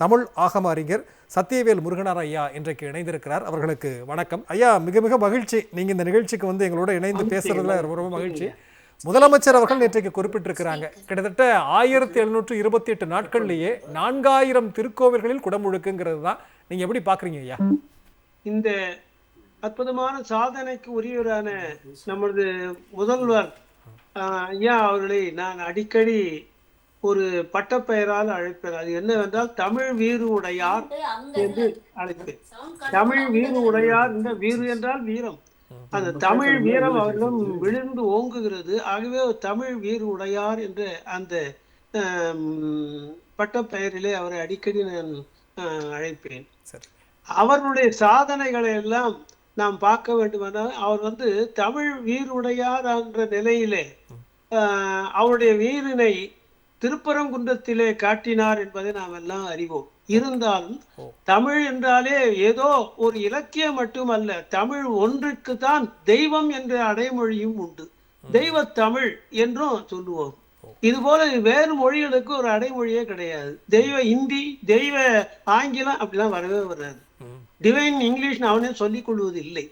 தமிழ் ஆகம அறிஞர் சத்தியவேல் முருகனார் ஐயா இன்றைக்கு இணைந்திருக்கிறார். அவர்களுக்கு வணக்கம். ஐயா மிக மிக மகிழ்ச்சி. நீங்க இந்த நிகழ்ச்சிக்கு வந்து எங்களோட இணைந்து பேசுறதுல ரொம்ப ரொம்ப மகிழ்ச்சி. முதலமைச்சர் அவர்கள் நேற்றைக்கு குறிப்பிட்டிருக்கிறாங்க. கிட்டத்தட்ட ஆயிரத்தி எழுநூற்று இருபத்தி எட்டு நாட்கள்லேயே நான்காயிரம் திருக்கோவில்களில் குடமுழுக்குங்கிறது தான். நீங்க எப்படி பாக்குறீங்க ஐயா? இந்த அற்புதமான சாதனைக்கு உரியவரான நமது முதல்வர் ஐயா அவர்களை நான் அடிக்கடி ஒரு பட்டப்பெயரால் அழைப்பேன் அது என்னவென்றால் தமிழ் வீறு உடையார் என்று அழைப்பேன் தமிழ் வீறு உடையார் இந்த வீறு என்றால் வீரம். அந்த தமிழ் வீரம் அவரிடம் விழுந்து ஓங்குகிறது. ஆகவே தமிழ் வீறு உடையார் என்ற அந்த பட்டப்பெயரிலே அவரை அடிக்கடி நான் அழைப்பேன். சரி. அவர்களுடைய சாதனைகளை எல்லாம் நாம் பார்க்க வேண்டுமென்றால் அவர் வந்து தமிழ் வீருடையார் என்ற நிலையிலே ஆஹ், அவருடைய வீரினை திருப்பரங்குன்றத்திலே காட்டினார் என்பதை நாம் எல்லாம் அறிவோம். இருந்தாலும். தமிழ் என்றாலே ஏதோ ஒரு இலக்கியம் மட்டுமல்ல தமிழ் ஒன்றுக்கு தான் தெய்வம் என்ற அடைமொழியும் உண்டு. தெய்வ தமிழ் என்றும் சொல்லுவோம். இது போல வேறு மொழிகளுக்கு ஒரு அடைமொழியே கிடையாது. தெய்வ இந்தி தெய்வ ஆங்கிலம் அப்படிலாம் வரவே வராது. டிவைன் இங்கிலீஷ் அவனே சொல்லிக் கொள்வது இல்லை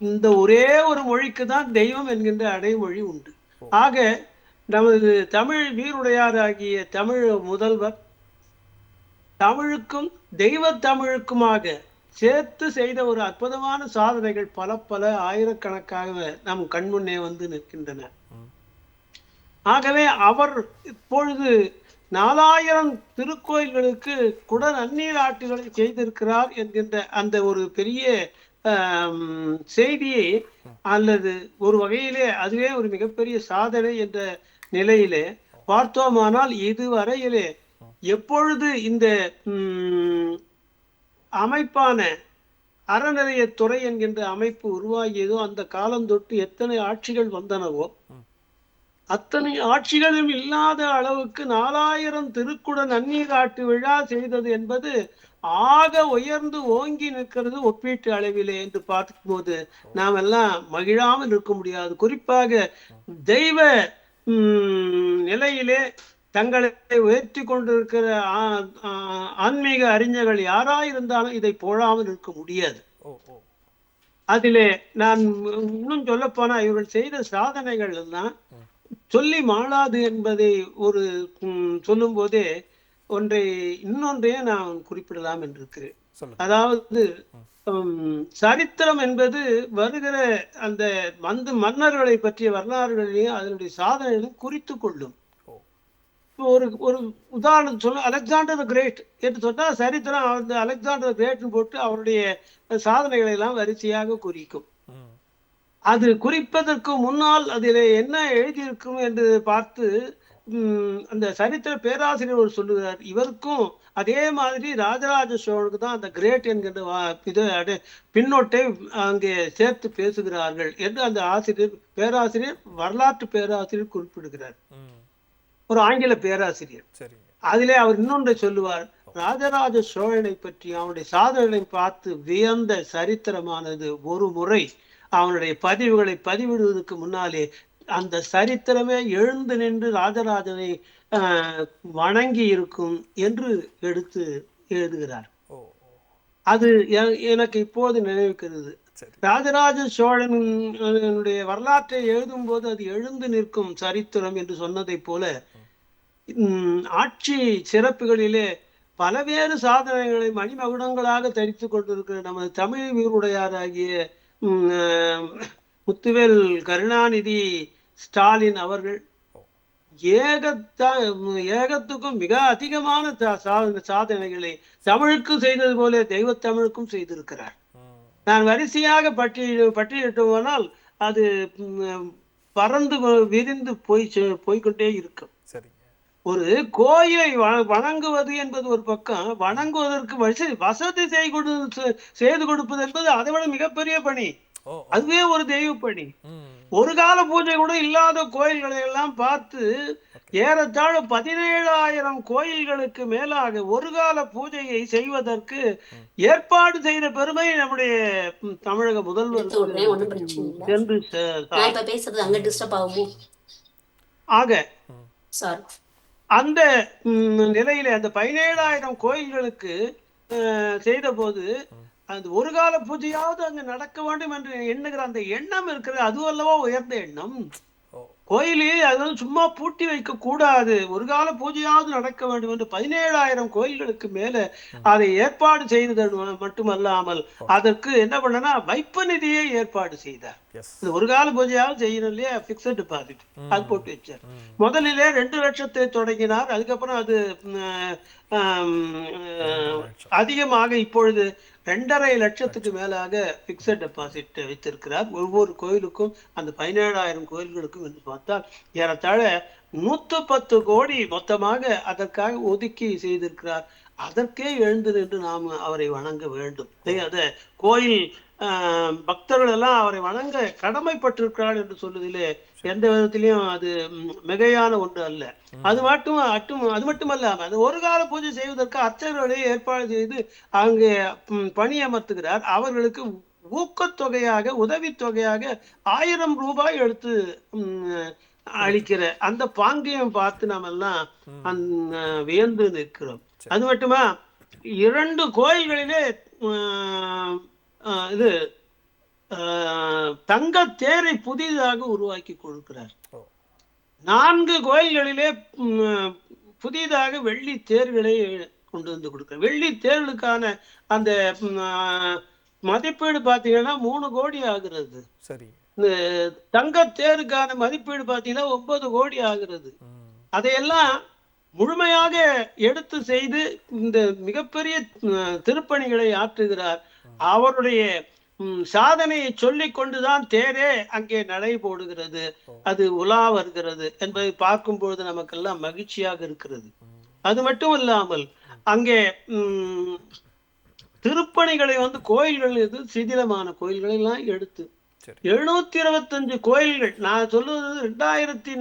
இந்த ஒரே ஒரு மொழிக்கு தான் தெய்வம் என்கின்ற அடைமொழி உண்டு. ஆக நமது தமிழ் வீருடையாராகிய தமிழ் முதல்வர் தமிழுக்கும் தெய்வ தமிழுக்குமாக சேர்த்து செய்த ஒரு அற்புதமான சாதனைகள் பல பல ஆயிரக்கணக்காக நம் கண்முன்னே வந்து நிற்கின்றன. ஆகவே அவர் இப்பொழுது நாலாயிரம் திருக்கோயில்களுக்கு குட நன்னீர் ஆட்டுகளை செய்திருக்கிறார் என்கின்ற அந்த ஒரு பெரிய செய்தியை அல்லது ஒரு வகையிலே அதுவே ஒரு மிகப்பெரிய சாதனை என்ற நிலையிலே பார்த்தோமானால் இதுவரையிலே எப்பொழுது இந்த ம், அமைப்பான அறநிலையத்துறை என்கின்ற அமைப்பு உருவாகியதோ அந்த காலம் தொட்டு எத்தனை ஆட்சிகள் வந்தனவோ அத்தனை ஆட்சிகளும் இல்லாத அளவுக்கு நாலாயிரம் திருக்குட நன்னீராட்டு விழா செய்தது என்பது ஆக உயர்ந்து ஓங்கி நிற்கிறது ஒப்பீட்டு அளவிலே என்று பார்க்கும்போது நாம் எல்லாம் மகிழாமல் இருக்க முடியாது. குறிப்பாக தெய்வ நிலையிலே தங்களை உயர்த்தி கொண்டிருக்கிற ஆன்மீக அறிஞர்கள் யாராயிருந்தாலும் இதை போடாமல் இருக்க முடியாது. அதிலே நான் இன்னும் சொல்ல போனா இவர்கள் செய்த சாதனைகள் எல்லாம் சொல்லி மாளாது என்பதை ஒரு ம், சொல்லும்போதே ஒன்றை இன்னொன்றையே நான் குறிப்பிடலாம் என்று இருக்கிறேன். அதாவது சரித்திரம் என்பது வருகிற அந்த வந்து மன்னர்களை பற்றிய வரலாறுகளையும் அதனுடைய சாதனைகளையும் குறித்து கொள்ளும். ஒரு ஒரு உதாரணம் சொல்ல அலெக்சாண்டர் கிரேட் என்று சொன்னால் சரித்திரம் அந்த அலெக்சாண்டர் கிரேட்னு போட்டு அவருடைய சாதனைகளை எல்லாம் வரிசையாக குறிக்கும். அது குறிப்பதற்கு முன்னால் அதில் என்ன எழுதியிருக்கும் என்று பார்த்து அந்த சரித்திர பேராசிரியர் ஒரு சொல்லுகிறார் இவருக்கும் அதே மாதிரி ராஜராஜ சோழனுக்கு தான் அந்த கிரேட் என்கின்ற இது பின்னோட்டை அங்கே சேர்த்து பேசுகிறார்கள் என்று அந்த ஆசிரியர் பேராசிரியர் வரலாற்று பேராசிரியர் குறிப்பிடுகிறார். ஒரு ஆங்கில பேராசிரியர். அதிலே அவர் இன்னொன்றை சொல்லுவார். ராஜராஜ சோழனை பற்றி அவனுடைய சாதனைகளை பார்த்து வியந்த சரித்திரமானது ஒரு முறை அவனுடைய பதிவுகளை பதிவிடுவதற்கு முன்னாலே அந்த சரித்திரமே எழுந்து நின்று ராஜராஜனை வணங்கி இருக்கும் என்று எடுத்து எழுதுகிறார். அது எனக்கு இப்போது நினைவுக்கிறது ராஜராஜ சோழனுடைய வரலாற்றை எழுதும்போது அது எழுந்து நிற்கும் சரித்திரம் என்று சொன்னதைப் போல ஆட்சி சிறப்புகளிலே பலவேறு சாதனைகளை மணிமகுடங்களாக தரித்து கொண்டிருக்கிற நமது தமிழ் வீருடையாராகிய முத்துவேல் கருணாநிதி ஸ்டாலின் அவர்கள் ஏகத்தா ஏகத்துக்கும் மிக அதிகமான சா- சா- சாதனைகளை தமிழுக்கு செய்தது போல தெய்வத் தமிழுக்கும் செய்திருக்கிறார். நான் வரிசையாக பட்டியல் பட்டியலிட்டு போனால் அது பறந்து விரிந்து போய் போய்க்கொண்டே இருக்கும். ஒரு கோயிலை வணங்குவது என்பது ஒரு பக்கம் வணங்குவதற்கு வசதி வசதி செய்து கொடு- செய்து கொடுப்பது என்பது அதை விட மிகப்பெரிய பணி. அதுவே ஒரு தெய்வ பணி ஒரு கால பூஜை கூட இல்லாத கோயில்களை எல்லாம் பார்த்து ஏறத்தாழ பதினேழாயிரம் கோயில்களுக்கு மேலாக ஒரு கால பூஜையை செய்வதற்கு ஏற்பாடு செய்த பெருமை நம்முடைய தமிழக முதல்வர் இப்ப பேசுறது அங்க டிஸ்டர்ப் ஆகுமோ? ஆக சாரி அந்த நிலையில அந்த பதினேழாயிரம் கோயில்களுக்கு செய்த போது அந்த ஒரு கால பூஜையாவது அங்க நடக்க வேண்டும் என்று எண்ணுகிற அந்த எண்ணம் இருக்கிறது. அது அல்லவா உயர்ந்த எண்ணம். கோயிலே அது வந்து சும்மா பூட்டி வைக்க கூடாது. ஒரு கால பூஜையாவது நடக்க வேண்டும் என்று பதினேழாயிரம் கோயில்களுக்கு மேல அதை ஏற்பாடு செய்தது மட்டுமல்லாமல் அதற்கு என்ன பண்ணனா வைப்பு நிதியை ஏற்பாடு செய்தார். இந்த ஒரு கால பூஜையாவது செய்யணும் இல்லையா? பிக்சட் டெபாசிட் அது போட்டு வச்சார். முதலிலே ரெண்டு லட்சத்தை தொடங்கினார். அதுக்கப்புறம் அது அதிகமாக இப்பொழுது ரெண்டரை லட்சத்துக்கு மேலாக பிக்சட் டெபாசிட் வைத்திருக்கிறார். ஒவ்வொரு கோயிலுக்கும் அந்த பதினேழாயிரம் கோயில்களுக்கும் என்று பார்த்தால் ஏறத்தாழ நூத்து பத்து கோடி மொத்தமாக அதற்காக ஒதுக்கி செய்திருக்கிறார். அதற்கே எழுந்து நின்று நாம் அவரை வணங்க வேண்டும். அத கோயில் பக்தர்கள் எல்லாம் அவரை வணங்க கடமைப்பட்டிருக்கிறார் என்று சொல்வதிலே எந்த விதத்திலையும் அது மிகையான ஒன்று அல்ல. அது மட்டும் அட்டும் அது மட்டுமல்லாம அது ஒரு கால பூஜை செய்வதற்கு அர்ச்சகர்களை ஏற்பாடு செய்து அங்கே பணியமர்த்துகிறார் அவர்களுக்கு ஊக்கத்தொகையாக உதவித்தொகையாக ஆயிரம் ரூபாய் எடுத்து அளிக்கிற அந்த பாங்கியம் பார்த்து நாம் எல்லாம் அந்த வியந்து நிற்கிறோம். அது மட்டுமா? இரண்டு கோயில்களிலே இது தங்க தேரை புதிதாக உருவாக்கி கொடுக்கிறார். நான்கு கோயில்களிலே புதிதாக வெள்ளி தேர்களை கொண்டு வந்து கொடுக்கிறார். வெள்ளி தேர்களுக்கான அந்த மதிப்பீடு பார்த்தீங்கன்னா மூணு கோடி ஆகிறது. சரி. இந்த தங்க தேருக்கான மதிப்பீடு பார்த்தீங்கன்னா ஒன்பது கோடி ஆகிறது. அதையெல்லாம் முழுமையாக எடுத்து செய்து இந்த மிகப்பெரிய திருப்பணிகளை ஆற்றுகிறார். அவருடைய சாதனையை சொல்லிக் கொண்டுதான் தேரே அங்கே நடை போடுகிறது. அது உலா வருகிறது என்பதை பார்க்கும் பொழுது நமக்கெல்லாம் மகிழ்ச்சியாக இருக்கிறது. அது மட்டும் இல்லாமல் அங்கே திருப்பணிகளை வந்து கோயில்கள் இது சிதிலமான கோயில்களை எல்லாம் எடுத்து எழுநூத்தி இருபத்தஞ்சு கோயில்கள். நான் சொல்லுவது ரெண்டாயிரத்தி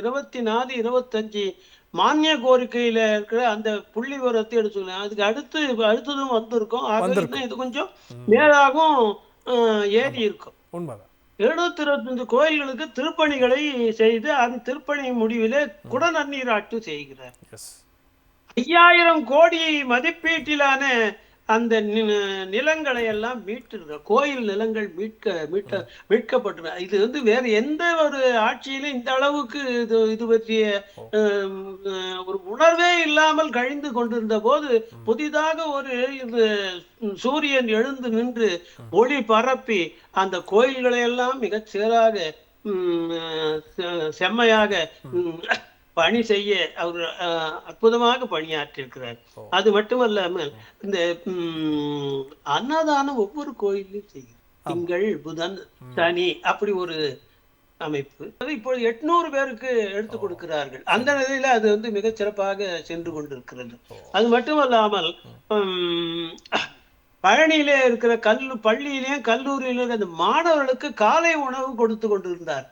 இருபத்தி நாலு இருபத்தஞ்சு மானிய கோரிக்கையில இருக்கிற அந்த புள்ளி விவரத்தை எடுத்து சொல்லுங்க அதுக்கு அடுத்து அடுத்ததும் வந்திருக்கும். ஆகவே இது கொஞ்சம் மேலாகும் அஹ், ஏறி இருக்கும். உண்மைதான். எழுநூத்தி இருபத்தஞ்சு கோயில்களுக்கு திருப்பணிகளை செய்து அந்த திருப்பணி முடிவிலே குடநன்னீராட்டு செய்கிறார். ஐயாயிரம் கோடி மதிப்பீட்டிலான அந்த நிலங்களை எல்லாம் மீட்டு கோயில் நிலங்கள் மீட்க மீட்க மீட்கப்பட்டு இது வந்து வேற எந்த ஒரு ஆட்சியிலும் இந்த அளவுக்கு இது இது பற்றிய ஒரு உணர்வே இல்லாமல் கழிந்து கொண்டிருந்த போது புதிதாக ஒரு இது சூரியன் எழுந்து நின்று ஒளி பரப்பி அந்த கோயில்களை எல்லாம் மிகச் சீராக செம்மையாக பணி செய்ய அவர் அற்புதமாக பணியாற்றியிருக்கிறார். அது மட்டுமல்லாமல் இந்த அன்னதானம் ஒவ்வொரு கோயிலையும் செய்யும். திங்கள் புதன் சனி அப்படி ஒரு அமைப்பு. இப்பொழுது எட்நூறு பேருக்கு எடுத்து கொடுக்கிறார்கள். அந்த நிலையில அது வந்து மிகச் சிறப்பாக சென்று கொண்டிருக்கிறது. அது மட்டுமல்லாமல் உம், பழனியிலே இருக்கிற கல்லு பள்ளியிலேயும் கல்லூரியிலும் இருக்கிற அந்த மாணவர்களுக்கு காலை உணவு கொடுத்து கொண்டிருந்தார்.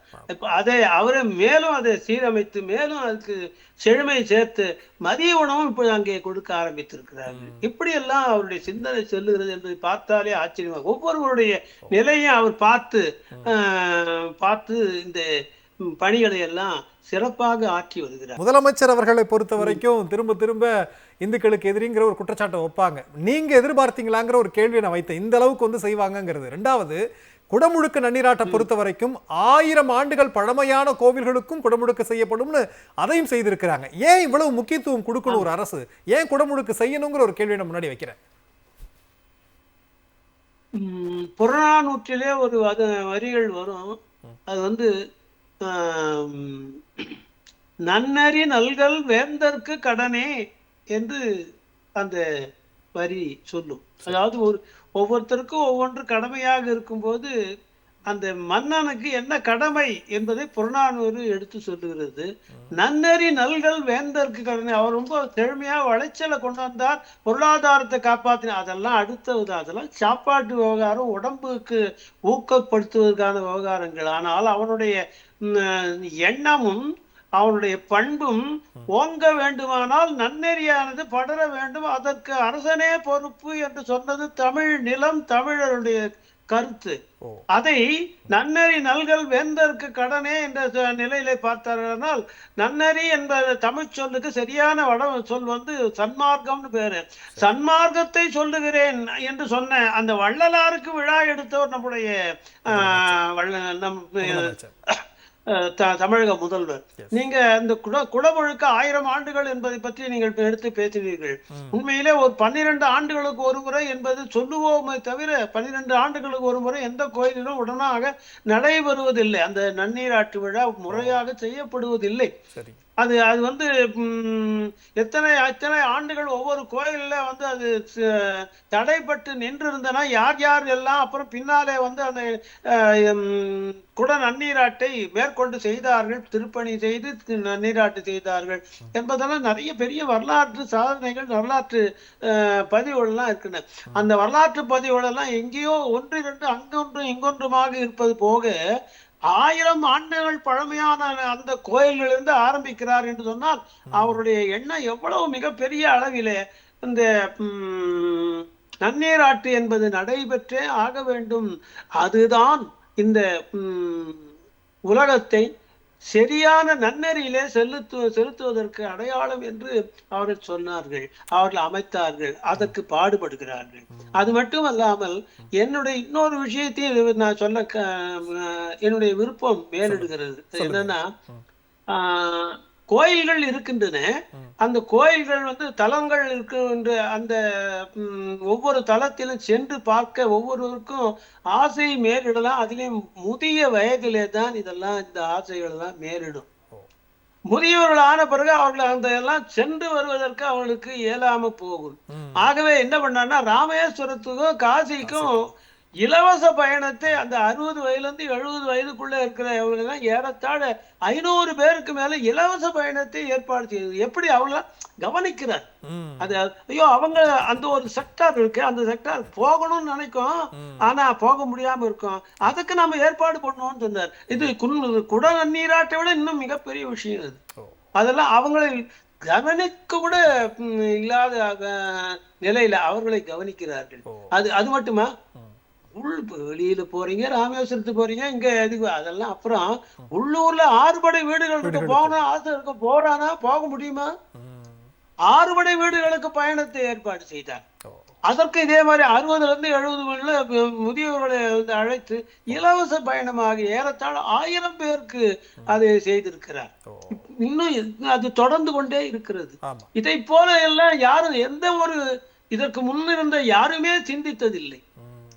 அதை அவரை மேலும் அதை சீரமைத்து மேலும் அதுக்கு செழுமை சேர்த்து மதிய உணவும் இப்ப அங்கே கொடுக்க ஆரம்பித்திருக்கிறார்கள் இப்படி எல்லாம் அவருடைய சிந்தனை செல்லுகிறது என்பதை பார்த்தாலே ஆச்சரியமாக ஒவ்வொருவருடைய நிலையை அவர் பார்த்து ஆஹ், பார்த்து இந்த பணிகளை எல்லாம் சிறப்பாக ஆற்றி வருகிறார். முதலமைச்சர் அவர்களை பொறுத்த வரைக்கும் திரும்ப திரும்ப இந்துக்களுக்கு எதிரிங்கிற ஒரு குற்றச்சாட்டை வைப்பாங்க நீங்க எதிர்பார்த்தீங்களாங்கிற ஒரு கேள்வியை நான் வைத்தேன். இந்த அளவுக்கு வந்து செய்வாங்கங்கிறது. ரெண்டாவது குடமுழுக்கு நன்னீராட்டை பொறுத்த வரைக்கும் ஆயிரம் ஆண்டுகள் பழமையான கோவில்களுக்கும் குடமுழுக்கு செய்யப்படும்னு அதையும் செய்திருக்கிறாங்க. ஏன் இவ்வளவு முக்கியத்துவம் கொடுக்கணும் ஒரு அரசு? ஏன் குடமுழுக்கு செய்யணுங்கிற ஒரு கேள்வியை நான் முன்னாடி வைக்கிறேன். புறநானூற்றிலே ஒரு அது வரிகள் வரும். அது வந்து நன்னறி நல்கல் வேந்தர்க்கு கடனே என்று அந்த வரி சொல்லும். அதாவது ஒரு ஒவ்வொருத்தருக்கும் ஒவ்வொன்று கடமையாக இருக்கும்போது அந்த மன்னனுக்கு என்ன கடமை என்பதை புறநானூறு எடுத்து சொல்லுகிறது. நன்னறி நல்கல் வேந்தர்க்கு கடனை. அவர் ரொம்ப செழுமையா விளைச்சலை கொண்டு வந்தார். பொருளாதாரத்தை காப்பாற்றினார் அதெல்லாம் அடுத்தது. அதெல்லாம் சாப்பாட்டு விவகாரம் உடம்புக்கு ஊக்கப்படுத்துவதற்கான விவகாரங்கள். ஆனால் அவனுடைய எண்ணமும் அவனுடைய பண்பும் ஓங்க வேண்டுமானால் நன்னெறியானது படர வேண்டும். அதற்கு அரசனே பொறுப்பு என்று சொன்னது தமிழ் நிலம் தமிழருடைய கருத்து. அதை நன்னறி நல்கல் வேந்தற்கு கடனே என்ற நிலையிலே பார்த்தார்கள் நன்னறி என்பது தமிழ் சொல்லுக்கு சரியான வட சொல் வந்து சன்மார்க்கம்னு பேரு. சன்மார்க்கத்தை சொல்லுகிறேன் என்று சொன்ன அந்த வள்ளலாருக்கு விழா எடுத்தவர் நம்முடைய ஆஹ், வள்ள நம் த- தமிழக முதல்வர். நீங்க இந்த குட குடமுழுக்க ஆயிரம் ஆண்டுகள் என்பதை பற்றி நீங்கள் எடுத்து பேசினீர்கள் ம். உண்மையிலே ஒரு பன்னிரண்டு ஆண்டுகளுக்கு ஒரு முறை என்பது சொல்லுவோமே தவிர பன்னிரண்டு ஆண்டுகளுக்கு ஒரு முறை எந்த கோயிலிலும் உடனாக நடைபெறுவதில்லை. அந்த நன்னீராட்டு விழா முறையாக செய்யப்படுவதில்லை. அது அது வந்து எத்தனை எத்தனை ஆண்டுகள் ஒவ்வொரு கோயிலில் வந்து அது தடைப்பட்டு நின்று இருந்தனா யார் யார் எல்லாம் அப்புறம் பின்னாலே வந்து அந்த குட நன்னீராட்டை மேற்கொண்டு செய்தார்கள் திருப்பணி செய்து நன்னீராட்டு செய்தார்கள் என்பதெல்லாம் நிறைய பெரிய வரலாற்று சாதனைகள் வரலாற்று பதிவுகள்லாம் இருக்கின்றன. அந்த வரலாற்று பதிவுகளெல்லாம் எங்கேயோ ஒன்று இரண்டு அங்கொன்றும் இங்கொன்றுமாக இருப்பது போக ஆயிரம் ஆண்டுகள் பழமையான அந்த கோயில்களிலிருந்து ஆரம்பிக்கிறார் என்று சொன்னால் அவருடைய எண்ணம் எவ்வளவு மிகப்பெரிய அளவிலே இந்த நன்னீராட்டு என்பது நடைபெற்றே ஆக வேண்டும். அதுதான் இந்த உலகத்தை சரியான நன்னெறியிலே செலுத்து செலுத்துவதற்கு அடையாளம் என்று அவர்கள் சொன்னார்கள். அவர்கள் அமைத்தார்கள். அதற்கு பாடுபடுகிறார்கள். அது மட்டும் அல்லாமல் என்னுடைய இன்னொரு விஷயத்தையும் நான் சொல்ல என்னுடைய விருப்பம் மேலிடுகிறது. என்னன்னா ஆஹ், கோயில்கள் இருக்கின்றன. அந்த கோயில்கள் வந்து தலங்கள் இருக்கின்ற அந்த ஒவ்வொரு தலத்திலும் சென்று பார்க்க ஒவ்வொருவருக்கும் ஆசை மேலிடலாம் அதிலேயும் முதிய வயதிலே தான் இதெல்லாம் இந்த ஆசைகள் எல்லாம் மேலிடும். முதியவர்கள் ஆன பிறகு அவர்கள் அந்த எல்லாம் சென்று வருவதற்கு அவர்களுக்கு இயலாம போகும். ஆகவே என்ன பண்ணான்னா ராமேஸ்வரத்துக்கும் காசிக்கும் இலவச பயணத்தை அந்த அறுபது வயதுல இருந்து எழுபது வயதுக்குள்ள இருக்கிறவங்க எல்லாம் ஏறத்தாழ ஐநூறு பேருக்கு மேல இலவச பயணத்தை ஏற்பாடு செய்யுது எப்படி அவங்கள கவனிக்கிறார். அது ஐயோ அவங்க அந்த ஒரு செக்டார் இருக்கு அந்த செக்டார் போகணும்னு நினைக்கும். ம். ஆனா போக முடியாம இருக்கும். அதுக்கு நம்ம ஏற்பாடு பண்ணுவோம்னு சொன்னார். இது குன்- குட நீராட்டை விட இன்னும் மிகப்பெரிய விஷயம் இது. அதெல்லாம் அவங்களை கவனிக்க கூட இல்லாத நிலையில அவர்களை கவனிக்கிறார்கள். அது அது மட்டுமா. உள் வெளியில போறீங்க ராமேஸ்வரத்துக்கு போறீங்க இங்க எதுக்கு? அதெல்லாம் அப்புறம் உள்ளூர்ல ஆறுபடை வீடுகள் இருக்கு போகணும் ஆசை இருக்க போறானா? போக முடியுமா. ஆறுபடை வீடுகளுக்கு பயணத்தை ஏற்பாடு செய்தார். அதற்கு இதே மாதிரி அறுபதுல இருந்து எழுபது முதியவர்களை வந்து அழைத்து இலவச பயணமாக ஏறத்தாழ ஆயிரம் பேருக்கு அதை செய்திருக்கிறார். இன்னும் அது தொடர்ந்து கொண்டே இருக்கிறது. இதை போல எல்லாம் யாரும் எந்த ஒரு இதற்கு முன்னிருந்த யாருமே சிந்தித்ததில்லை.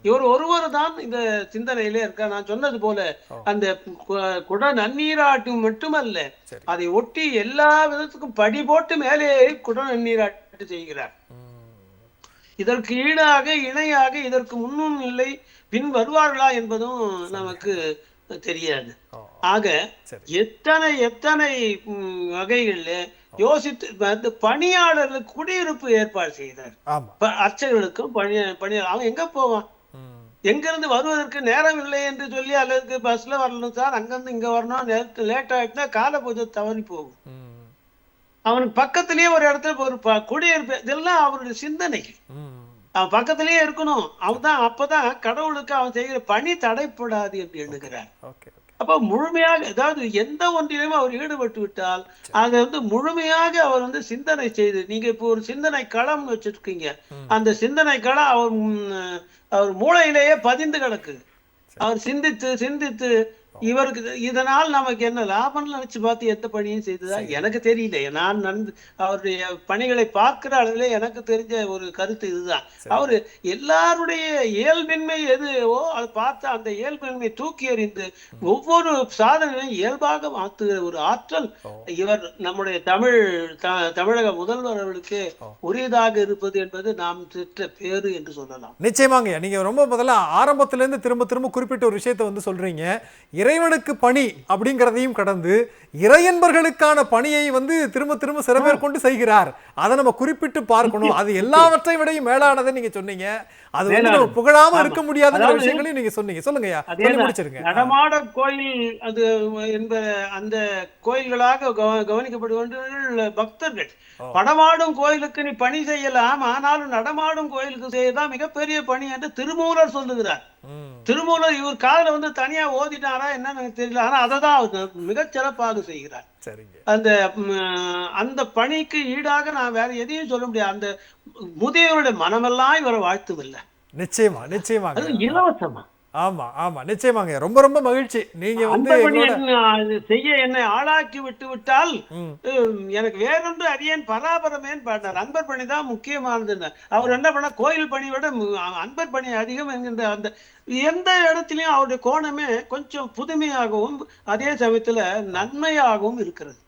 இவர் ஒருவர் தான் இந்த சிந்தனையிலே இருக்கார். நான் சொன்னது போல. அந்த குட நன்னீராட்டு மட்டுமல்ல அதை ஒட்டி எல்லா விதத்துக்கும் படி போட்டு மேலே குட நன்னீராட்டு செய்கிறார். இதற்கு ஈடாக இணையாக இதற்கு முன்னும் இல்லை பின் வருவார்களா என்பதும் நமக்கு தெரியாது. ஆக எத்தனை எத்தனை வகைகள்ல யோசித்து பணியாளர்களுக்கு குடியிருப்பு ஏற்பாடு செய்தார். அர்ச்சகர்களுக்கும் பணி பணியாளர் அவன் எங்க போவான். எங்கிருந்து வருவதற்கு நேரம் இல்லை என்று சொல்லி அல்லது பஸ்ல வரணும் சார் அங்கிருந்து இங்க வரணும். நேரத்து லேட் ஆயிட்டுனா கால பூஜை தவறி போகும். அவனுக்கு பக்கத்திலேயே ஒரு இடத்துல ஒரு குடியிருப்பு. இதெல்லாம் அவருடைய சிந்தனைகள் ம். அவன் பக்கத்திலேயே இருக்கணும். அவன் தான் அப்பதான் கடவுளுக்கு அவன் செய்கிற பணி தடைப்படாது என்று எண்ணுகிறார். அப்ப முழுமையாக அதாவது எந்த ஒன்றிலுமே அவர் ஈடுபட்டு விட்டால் அதை வந்து முழுமையாக அவர் வந்து சிந்தனை செய்து நீங்க இப்போ ஒரு சிந்தனை களம் வச்சிருக்கீங்க. அந்த சிந்தனை களம் அவர் அவர் மூளையிலேயே பதிந்து கிடக்கு. அவர் சிந்தித்து சிந்தித்து இவருக்கு இது- இதனால் நமக்கு என்ன லாபம்னு நினைச்சு பார்த்து எந்த பணியும் செய்ததா? எனக்கு தெரியல. நான் நன்கு அவருடைய பணிகளை பார்க்கிற அளவிலே எனக்கு தெரிஞ்ச ஒரு கருத்து இதுதான். அவரு எல்லாருடைய இயல்பின்மை எதுவோ அதை பார்த்து அந்த இயல்பின்மை தூக்கி எறிந்து ஒவ்வொரு சாதனையும் இயல்பாக மாற்றுகிற ஒரு ஆற்றல். இவர் நம்முடைய தமிழ் தமிழக முதல்வர் அவர்களுக்கு. உரியதாக இருப்பது என்பது நாம் பெற்ற பேரு என்று சொல்லலாம். நிச்சயமாங்க. நீங்க ரொம்ப முதல்ல ஆரம்பத்துல இருந்து திரும்ப திரும்ப குறிப்பிட்ட ஒரு விஷயத்தை வந்து சொல்றீங்க. இறைவனுக்கு பணி அப்படிங்கிறதையும் கடந்து இறையன்பர்களுக்கான பணியை வந்து திரும்ப திரும்ப சில பேர் கொண்டு செய்கிறார் அதை நம்ம குறிப்பிட்டு பார்க்கணும் அது எல்லாவற்றை விடையும் மேலானதை நீங்க சொன்னீங்க அது வந்து நம்ம. புகழாம. இருக்க முடியாதுங்கிற அதாவது- விஷயங்களையும் நீங்க சொன்னீங்க சொல்லுங்கய்யா. முடிச்சிருங்க நடமாட கோயில் அது என்ப அந்த கோயில்களாக கவ- கவனிக்கப்படுகின்ற பக்தர்கள். படமாடும் கோயிலுக்கு நீ பணி செய்யலாம் ஆனாலும் நடமாடும் கோயிலுக்கு செய்யதான் மிகப்பெரிய பணி என்று திருமூலர் சொல்லுகிறார். திருமூலர் இவர் காதுல வந்து தனியா ஓதிட்டாரா என்னன்னு எனக்கு தெரியல. ஆனா அதை தான் அவர் மிகச் சிறப்பாக செய்கிறார். சரிங்க. அந்த அந்த பணிக்கு ஈடாக நான் வேற எதையும் சொல்ல முடியாது. அந்த முதியவருடைய மனமெல்லாம் இவரை வாழ்த்துவில்லை நிச்சயமா நிச்சயமாங்க. அது இலவசமா. ஆமா ஆமா. நிச்சயமாங்க. ரொம்ப ரொம்ப மகிழ்ச்சி. நீங்க வந்து செய்ய என்னை ஆளாக்கி விட்டு விட்டால் எனக்கு வேறொன்று அறியேன் பராபரமேன் பாடினார் அன்பர் பணி தான் முக்கியமானதுன்னு அவர் என்ன பண்ண கோயில் பணி விட அன்பர் பணி அதிகம் என்கின்ற அந்த எந்த இடத்துலயும் அவருடைய கோணமே கொஞ்சம் புதுமையாகவும் அதே சமயத்துல நன்மையாகவும் இருக்கிறது.